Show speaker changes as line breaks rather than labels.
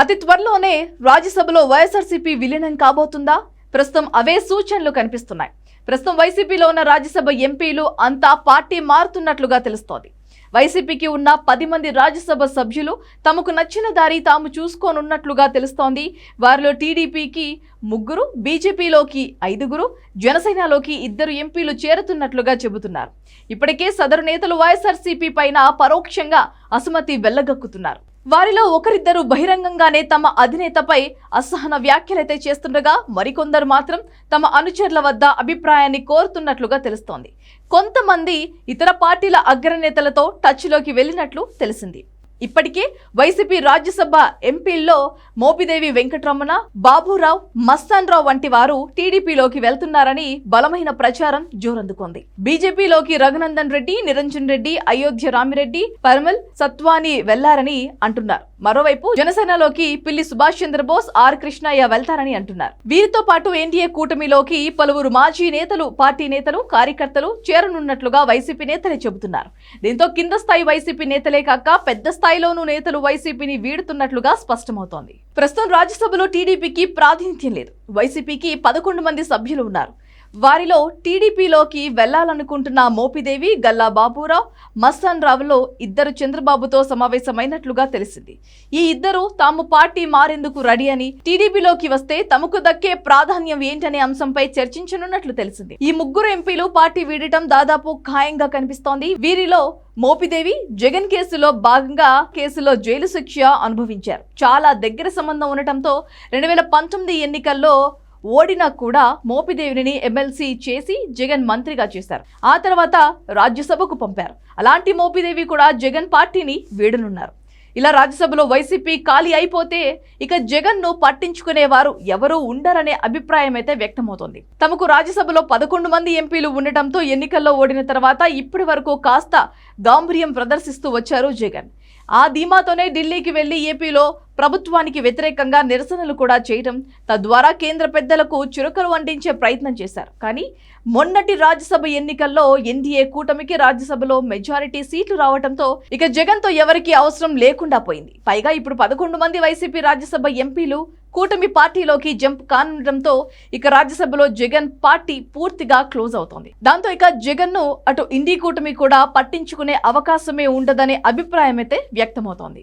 అతి త్వరలోనే రాజ్యసభలో వైఎస్ఆర్సీపీ విలీనం కాబోతుందా? ప్రస్తుతం అవే సూచనలు కనిపిస్తున్నాయి. ప్రస్తుతం వైసీపీలో ఉన్న రాజ్యసభ ఎంపీలు అంతా పార్టీ మారుతున్నట్లుగా తెలుస్తోంది. వైసీపీకి ఉన్న పది మంది రాజ్యసభ సభ్యులు తమకు నచ్చిన దారి తాము చూసుకోనున్నట్లుగా తెలుస్తోంది. వారిలో టీడీపీకి ముగ్గురు బీజేపీలోకి ఐదుగురు జనసేనలోకి ఇద్దరు ఎంపీలు చేరుతున్నట్లుగా చెబుతున్నారు. ఇప్పటికే సదరు నేతలు వైఎస్ఆర్సీపీ పైన పరోక్షంగా అసమ్మతి వెళ్ళగక్కుతున్నారు. వారిలో ఒకరిద్దరు బహిరంగంగానే తమ అధినేతపై అసహన వ్యాఖ్యలైతే చేస్తుండగా మరికొందరు మాత్రం తమ అనుచరుల వద్ద అభిప్రాయాన్ని కోరుతున్నట్లుగా తెలుస్తోంది. కొంతమంది ఇతర పార్టీల అగ్రనేతలతో టచ్లోకి వెళ్ళినట్లు తెలిసింది. ఇప్పటికే వైసీపీ రాజ్యసభ ఎంపీల్లో మోపిదేవి వెంకటరమణ బాబురావు మస్తాన్ రావు వంటి వారు టీడీపీలోకి వెళ్తున్నారని బలమైన ప్రచారం జోరందుకుంది. బీజేపీలోకి రఘునందన్ రెడ్డి నిరంజన్ రెడ్డి అయోధ్య రామిరెడ్డి పరమల్ సత్వాని వెళ్ళారని అంటున్నారు. మరోవైపు జనసేనలోకి పిల్లి సుభాష్ చంద్రబోస్ ఆర్ కృష్ణయ్య వెళ్తారని అంటున్నారు. వీరితో పాటు ఎన్డీఏ కూటమిలోకి పలువురు మాజీ నేతలు పార్టీ నేతలు కార్యకర్తలు చేరనున్నట్లుగా వైసీపీ నేతలే చెబుతున్నారు. దీంతో కింద స్థాయి వైసీపీ నేతలే కాక పెద్ద స్థాయిలోనూ నేతలు వైసీపీని వీడుతున్నట్లుగా స్పష్టమవుతోంది. ప్రస్తుతం రాజ్యసభలో టీడీపీకి ప్రాతినిధ్యం లేదు. వైసీపీకి పదకొండు మంది సభ్యులు ఉన్నారు. వారిలో టీడీపీలోకి వెళ్ళాలనుకుంటున్న మోపిదేవి గల్లా బాబురావు మస్తాన్ రావులో ఇద్దరు చంద్రబాబుతో సమావేశమైనట్లుగా తెలిసింది. ఈ ఇద్దరు తాము పార్టీ మారేందుకు రెడీ అని టీడీపీలోకి వస్తే తమకు దక్కే ప్రాధాన్యం ఏంటనే అంశంపై చర్చించనున్నట్లు తెలిసింది. ఈ ముగ్గురు ఎంపీలు పార్టీ వీడటం దాదాపు ఖాయంగా కనిపిస్తోంది. వీరిలో మోపిదేవి జగన్ కేసులో భాగంగా కేసులో జైలు శిక్ష అనుభవించారు. చాలా దగ్గర సంబంధం ఉండటంతో రెండు వేల పంతొమ్మిది ఎన్నికల్లో ఓడినా కూడా మోపిదేవిని ఎమ్మెల్సీ చేసి జగన్ మంత్రిగా చేశారు. ఆ తర్వాత రాజ్యసభకు పంపారు. అలాంటి మోపిదేవి కూడా జగన్ పార్టీని వీడనున్నారు. ఇలా రాజ్యసభలో వైసీపీ ఖాళీ అయిపోతే ఇక జగన్ను పట్టించుకునేవారు ఎవరూ ఉండరనే అభిప్రాయం అయితే వ్యక్తమవుతోంది. తమకు రాజ్యసభలో పదకొండు మంది ఎంపీలు ఉండటంతో ఎన్నికల్లో ఓడిన తర్వాత ఇప్పటి వరకు కాస్త గాంభీర్యం ప్రదర్శిస్తూ వచ్చారు జగన్. ఆ ధీమాతోనే ఢిల్లీకి వెళ్ళి ఏపీలో ప్రభుత్వానికి వ్యతిరేకంగా నిరసనలు కూడా చేయటం తద్వారా కేంద్ర పెద్దలకు చురుకలు అందించే ప్రయత్నం చేశారు. కానీ మొన్నటి రాజ్యసభ ఎన్నికల్లో ఎన్డీఏ కూటమికి రాజ్యసభలో మెజారిటీ సీట్లు రావడంతో ఇక జగన్తో ఎవరికీ అవసరం లేకుండా పోయింది. పైగా ఇప్పుడు పదకొండు మంది వైసీపీ రాజ్యసభ ఎంపీలు కూటమి పార్టీలోకి జంప్ కానుండటంతో ఇక రాజ్యసభలో జగన్ పార్టీ పూర్తిగా క్లోజ్ అవుతోంది. దాంతో ఇక జగన్ను అటు ఇండి కూటమి కూడా పట్టించుకునే అవకాశమే ఉండదనే అభిప్రాయం అయితే వ్యక్తమవుతోంది.